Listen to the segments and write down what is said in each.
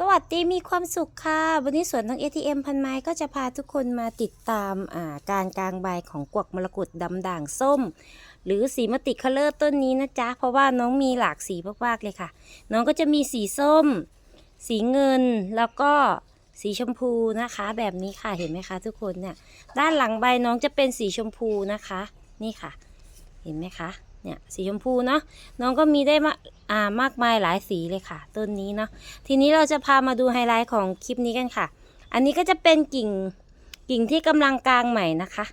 สวัสดีมีความสุขค่ะ วันนี้สวนน้อง ATM พันไม้ก็จะพาทุกคนมาติดตามอ่าการกลางใบของกวกมรกตดำด่างส้ม หรือสีมติคัลเลอร์ต้นนี้นะจ๊ะ เพราะว่าน้องมีหลากสีมากๆเลยค่ะ น้องก็จะมีสีส้ม สีเงินแล้วก็สีชมพูนะคะ แบบนี้ค่ะเห็นไหมคะ ทุกคนเนี่ยด้านหลังใบน้องจะเป็นสีชมพูนะคะ นี่ค่ะ เห็นไหมคะ เนี่ยสีชมพูเนาะน้องก็มีได้มาอ่ามากมายหลายสีเลยค่ะ ต้นนี้เนาะทีนี้เราจะพามาดูไฮไลท์ของคลิปนี้กันค่ะ อันนี้ก็จะเป็นกิ่งกิ่งที่กำลังกลางใหม่นะคะ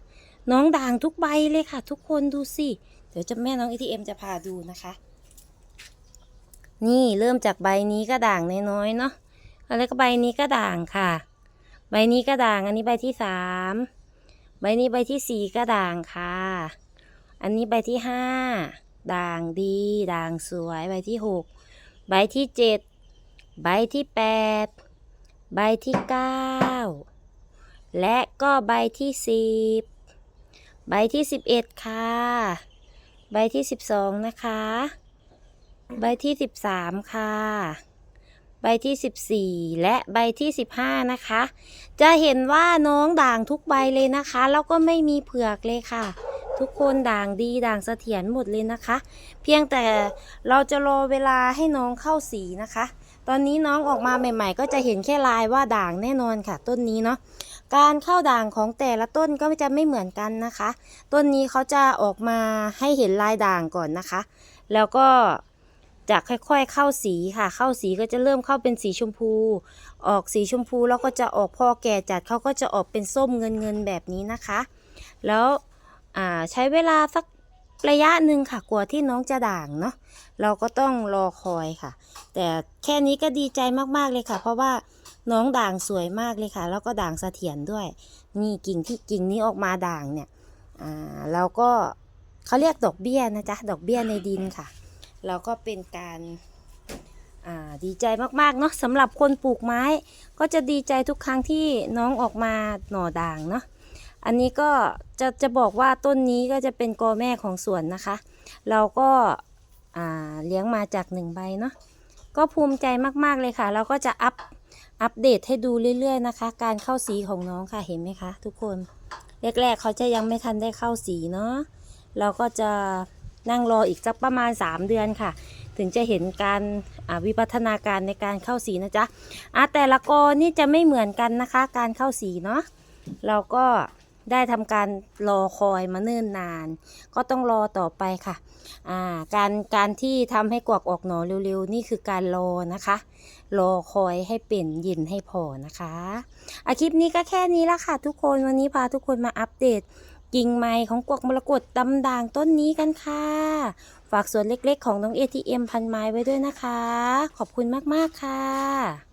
น้องด่างทุกใบเลยค่ะ ทุกคนดูสิเดี๋ยวจะแม่น้อง ATM จะพาดูนะคะ นี่เริ่มจากใบนี้ก็ด่างน้อยๆเนาะแล้วก็ใบนี้ก็ด่างค่ะ ใบนี้ก็ด่างอันนี้ใบที่สามใบนี้ใบที่สี่ก็ด่างค่ะ อันนี้ใบที่ห้าด่างดี ด่างสวย ใบที่หกใบที่เจ็ดใบที่8ใบที่9และก็ใบที่10ใบที่11ค่ะ ใบที่12นะคะ ใบที่13ค่ะ ใบที่14และใบที่15นะคะ จะเห็นว่าน้องด่างทุกใบเลยนะคะ แล้วก็ไม่มีเผือกเลยค่ะ ทุกคนด่างดีด่างเสถียรหมดเลยนะคะ เพียงแต่เราจะรอเวลาให้น้องเข้าสีนะคะ ตอนนี้น้องออกมาใหม่ ๆ ก็จะเห็นแค่ลายว่าด่างแน่นอนค่ะ ต้นนี้เนาะการเข้าด่างของแต่ละต้นก็จะไม่เหมือนกันนะคะ ต้นนี้เขาจะออกมาให้เห็นลายด่างก่อนนะคะ แล้วก็จะค่อยๆเข้าสีค่ะ เข้าสีก็จะเริ่มเข้าเป็นสีชมพู ออกสีชมพูแล้วก็จะออกพอแก่จัดเขาก็จะออกเป็นส้มเงินเงินๆแบบนี้นะคะ แล้ว อ่าใช้เวลาสักระยะหนึ่งค่ะกว่าที่น้องจะด่างเนาะเราก็ต้องรอคอยค่ะ แต่แค่นี้ก็ดีใจมากๆเลยค่ะ เพราะว่าน้องด่างสวยมากเลยค่ะ แล้วก็ด่างเสถียรด้วย นี่กิ่งที่กิ่งนี้ออกมาด่างเนี่ยอ่าเราก็เขาเรียกดอกเบี้ยนะจ๊ะดอกเบี้ยในดินค่ะ เราก็เป็นการอ่าดีใจมากๆเนาะสำหรับคนปลูกไม้ ก็จะดีใจทุกครั้งที่น้องออกมาหน่อด่างเนาะ อันนี้ก็จะจะบอกว่าต้นนี้ก็จะเป็นกอแม่ของสวนนะคะ เราก็าเลี้ยงมาจากหนึ่งใบเนาะก็ภูมิใจมากๆเลยค่ะ เราก็จะอัพอัปเดตให้ดูเรื่อยๆนะคะ การเข้าสีของน้องค่ะเห็นไหมคะ ทุกคนแรกๆเขาจะยังไม่ทันได้เข้าสีเนาะเราก็จะนั่งรออีกสักประมาณ 3 เดือนค่ะ ถึงจะเห็นการาวิวัฒนาการในการเข้าสีนะจ๊ะอะแต่ละกอนี่จะไม่เหมือนกันนะคะ การเข้าสีเนาะเราก็ ได้ทำการรอคอยมาเนิ่นนาน ก็ต้องรอต่อไปค่ะอ่าการการที่ทำให้กวักออกหนอเร็วๆ นี่คือการรอนะคะ รอคอยให้เป็นเย็นให้พอนะคะอาคลิปนี้ก็แค่นี้ละค่ะ ทุกคนวันนี้พาทุกคนมาอัปเดตกิ่งไม้ของกวักมรกตดำด่างต้นนี้กันค่ะ ฝากส่วนเล็กๆ ของน้อง ATM พันไม้ไว้ด้วยนะคะ ขอบคุณมากๆค่ะ